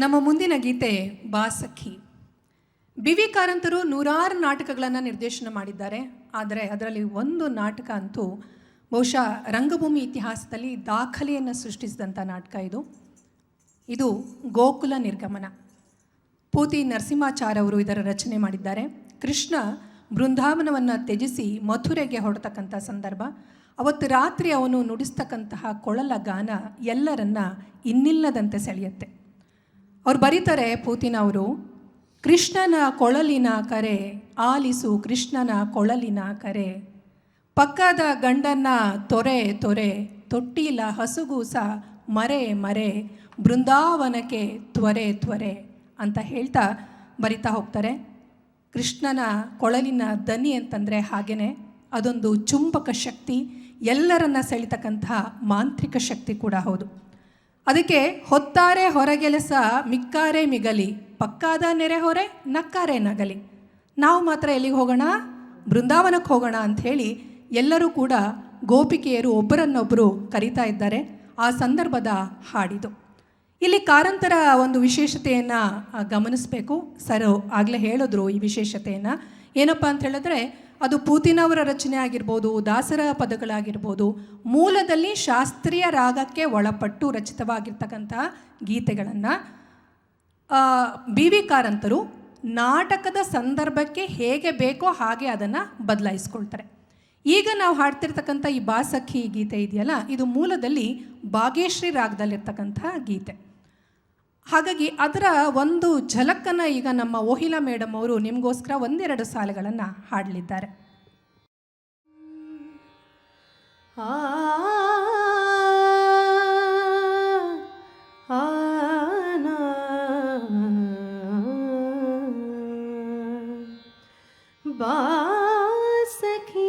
ನಮ್ಮ ಮುಂದಿನ ಗೀತೆ ಬಾಸಖಿ B V ಕಾರಂತರು ನೂರಾರು ನಾಟಕಗಳನ್ನು ನಿರ್ದೇಶನ ಮಾಡಿದ್ದಾರೆ. ಆದರೆ ಅದರಲ್ಲಿ ಒಂದು ನಾಟಕ ಅಂತೂ ಬಹುಶಃ ರಂಗಭೂಮಿ ಇತಿಹಾಸದಲ್ಲಿ ದಾಖಲೆಯನ್ನು ಸೃಷ್ಟಿಸಿದಂಥ ನಾಟಕ ಇದು. ಇದು ಗೋಕುಲ ನಿರ್ಗಮನ. ಪೂತಿ ನರಸಿಂಹಾಚಾರ್ ಅವರು ಇದರ ರಚನೆ ಮಾಡಿದ್ದಾರೆ. ಕೃಷ್ಣ ಬೃಂದಾವನವನ್ನು ತ್ಯಜಿಸಿ ಮಥುರೆಗೆ ಹೊರಡ್ತಕ್ಕಂಥ ಸಂದರ್ಭ. ಅವತ್ತು ರಾತ್ರಿ ಅವನು ನುಡಿಸ್ತಕ್ಕಂತಹ ಕೊಳಲ ಗಾನ ಎಲ್ಲರನ್ನ ಇನ್ನಿಲ್ಲದಂತೆ ಸೆಳೆಯುತ್ತೆ. ಅವ್ರು ಬರೀತಾರೆ ಪೂತಿನ ಅವರು, ಕೃಷ್ಣನ ಕೊಳಲಿನ ಕರೆ ಆಲಿಸು, ಕೃಷ್ಣನ ಕೊಳಲಿನ ಕರೆ. ಪಕ್ಕದ ಗಂಡನ್ನ ತೊರೆ ತೊರೆ, ತೊಟ್ಟಿಲ ಹಸುಗೂಸ ಮರೆ ಮರೆ, ಬೃಂದಾವನಕ್ಕೆ ತ್ವರೆ ತ್ವರೆ ಅಂತ ಹೇಳ್ತಾ ಬರಿತಾ ಹೋಗ್ತಾರೆ. ಕೃಷ್ಣನ ಕೊಳಲಿನ ದನಿ ಅಂತಂದರೆ ಹಾಗೇ ಅದೊಂದು ಚುಂಬಕ ಶಕ್ತಿ, ಎಲ್ಲರನ್ನ ಸೆಳಿತಕ್ಕಂತಹ ಮಾಂತ್ರಿಕ ಶಕ್ತಿ ಕೂಡ ಹೌದು. ಅದಕ್ಕೆ ಹೊತ್ತಾರೆ ಹೊರಗೆಲಸ ಮಿಕ್ಕಾರೆ ಮಿಗಲಿ, ಪಕ್ಕಾದ ನೆರೆಹೊರೆ ನಕ್ಕಾರೆ ನಗಲಿ. ನಾವು ಮಾತ್ರ ಎಲ್ಲಿಗೆ ಹೋಗೋಣ? ಬೃಂದಾವನಕ್ಕೆ ಹೋಗೋಣ ಅಂಥೇಳಿ ಎಲ್ಲರೂ ಕೂಡ ಗೋಪಿಕೆಯರು ಒಬ್ಬರನ್ನೊಬ್ಬರು ಕರೀತಾ ಇದ್ದಾರೆ. ಆ ಸಂದರ್ಭದ ಹಾಡಿದು. ಇಲ್ಲಿ ಕಾರಂತರ ಒಂದು ವಿಶೇಷತೆಯನ್ನು ಗಮನಿಸಬೇಕು. ಸರ್ ಆಗಲೇ ಹೇಳಿದ್ರು ಈ ವಿಶೇಷತೆಯನ್ನು. ಏನಪ್ಪ ಅಂತ ಹೇಳಿದ್ರೆ ಅದು ಪೂತಿನವರ ರಚನೆ ಆಗಿರ್ಬೋದು, ದಾಸರ ಪದಗಳಾಗಿರ್ಬೋದು, ಮೂಲದಲ್ಲಿ ಶಾಸ್ತ್ರೀಯ ರಾಗಕ್ಕೆ ಒಳಪಟ್ಟು ರಚಿತವಾಗಿರ್ತಕ್ಕಂಥ ಗೀತೆಗಳನ್ನು ಬಿ ವಿ ಕಾರಂತರು ನಾಟಕದ ಸಂದರ್ಭಕ್ಕೆ ಹೇಗೆ ಬೇಕೋ ಹಾಗೆ ಅದನ್ನು ಬದಲಾಯಿಸ್ಕೊಳ್ತಾರೆ. ಈಗ ನಾವು ಹಾಡ್ತಿರ್ತಕ್ಕಂಥ ಈ ಬಾಸಖಿ ಗೀತೆ ಇದೆಯಲ್ಲ, ಇದು ಮೂಲದಲ್ಲಿ ಭಾಗ್ಯಶ್ರೀ ರಾಗದಲ್ಲಿರ್ತಕ್ಕಂಥ ಗೀತೆ. ಹಾಗಾಗಿ ಅದರ ಒಂದು ಝಲಕ್ಕನ್ನು ಈಗ ನಮ್ಮ ಓಹಿಲಾ ಮೇಡಮ್ ಅವರು ನಿಮಗೋಸ್ಕರ ಒಂದೆರಡು ಸಾಲುಗಳನ್ನು ಹಾಡಲಿದ್ದಾರೆ ಆ ಬಾಸಖಿ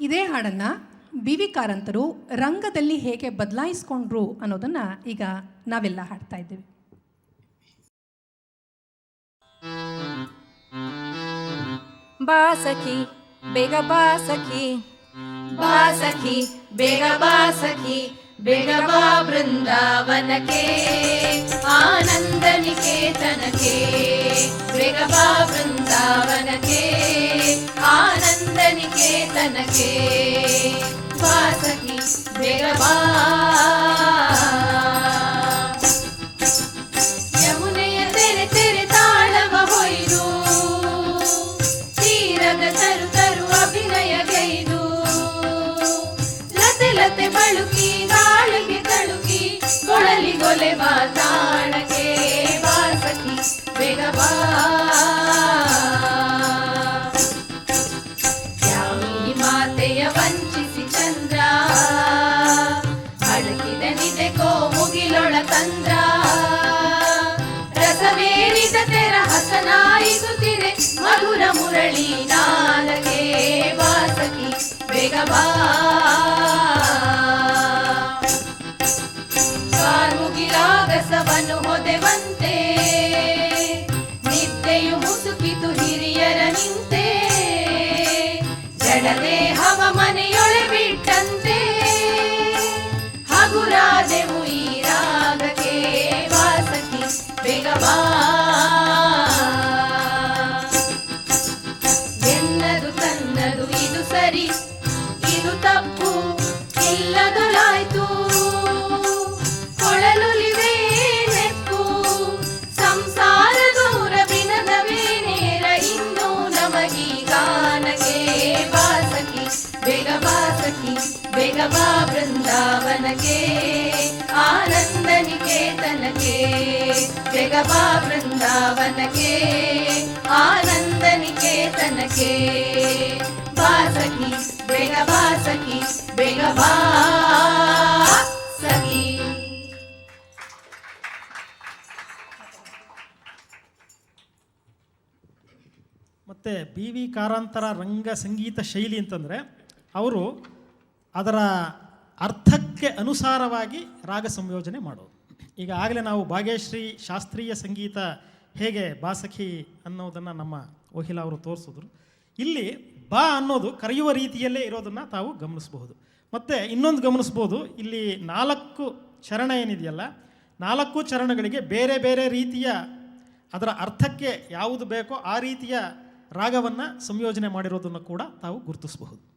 ಇದೇ ಹಾಡನ್ನು ಬಿ ವಿ ಕಾರಂತರು ರಂಗದಲ್ಲಿ ಹೇಗೆ ಬದಲಾಯಿಸ್ಕೊಂಡ್ರು ಅನ್ನೋದನ್ನು ಈಗ ನಾವೆಲ್ಲ ಹಾಡ್ತಾ ಇದ್ದೀವಿ. ಬಾಸಖಿ ಬೇಗ ಬಾಸಖಿ ಬಾಸಖಿ ಬೇಗ ಬಾಸಖಿ बृगवा वृन्दावनके आनन्दनिकेतनके आनन्दनिकेतन वृन्दावनके आनन्दनिकेतनके। वृन्दावन के ಕಾರ್ಮುಗಿಲಾಗಸವನ್ನು ಹೊದೆವಂತೆ, ನಿದ್ದೆಯು ಮುಸುಕಿತು ಹಿರಿಯರ ನಿಂತೆ ಜಡದೆ ಹವ ಮನೆಯೊಳೆ ಬಿಟ್ಟಂತೆ. ಹಗುರಾದೆವು ಈ ರಾಗಕ್ಕೆ, ವಾಸಕಿ, ಬೇಗ ಬಾ ಬೃಂದಾವನಕ್ಕೆ ಆನಂದ ನಿಕೇತನಕ್ಕೆ ಬೇಗ ಬಾ ಬೃಂದಾವನಕ್ಕೆ ಆನಂದ ನಿಕೇತನಕ್ಕೆ. ಬಾಸಕಿ ಬೇಗ ಬಾಸಕಿ ಬೇಗ ಬಾ ಮತ್ತು ಬಿ ವಿ ಕಾರಂತರ ರಂಗ ಸಂಗೀತ ಶೈಲಿ ಅಂತಂದರೆ, ಅವರು ಅದರ ಅರ್ಥಕ್ಕೆ ಅನುಸಾರವಾಗಿ ರಾಗ ಸಂಯೋಜನೆ ಮಾಡೋದು. ಈಗ ಆಗಲೇ ನಾವು ಭಾಗ್ಯಶ್ರೀ ಶಾಸ್ತ್ರೀಯ ಸಂಗೀತ ಹೇಗೆ ಬಾಸಖಿ ಅನ್ನೋದನ್ನು ನಮ್ಮ ಓಹಿಲ ಅವರು ತೋರಿಸಿದ್ರು. ಇಲ್ಲಿ ಬಾ ಅನ್ನೋದು ಕರೆಯುವ ರೀತಿಯಲ್ಲೇ ಇರೋದನ್ನು ತಾವು ಗಮನಿಸಬಹುದು. ಮತ್ತು ಇನ್ನೊಂದು ಗಮನಿಸ್ಬೋದು ಇಲ್ಲಿ ನಾಲ್ಕು ಚರಣ ಏನಿದೆಯಲ್ಲ, ನಾಲ್ಕು ಚರಣಗಳಿಗೆ ಬೇರೆ ಬೇರೆ ರೀತಿಯ ಅದರ ಅರ್ಥಕ್ಕೆ ಯಾವುದು ಬೇಕೋ ಆ ರೀತಿಯ ರಾಗವನ್ನು ಸಂಯೋಜನೆ ಮಾಡಿರೋದನ್ನು ಕೂಡ ತಾವು ಗುರುತಿಸಬಹುದು.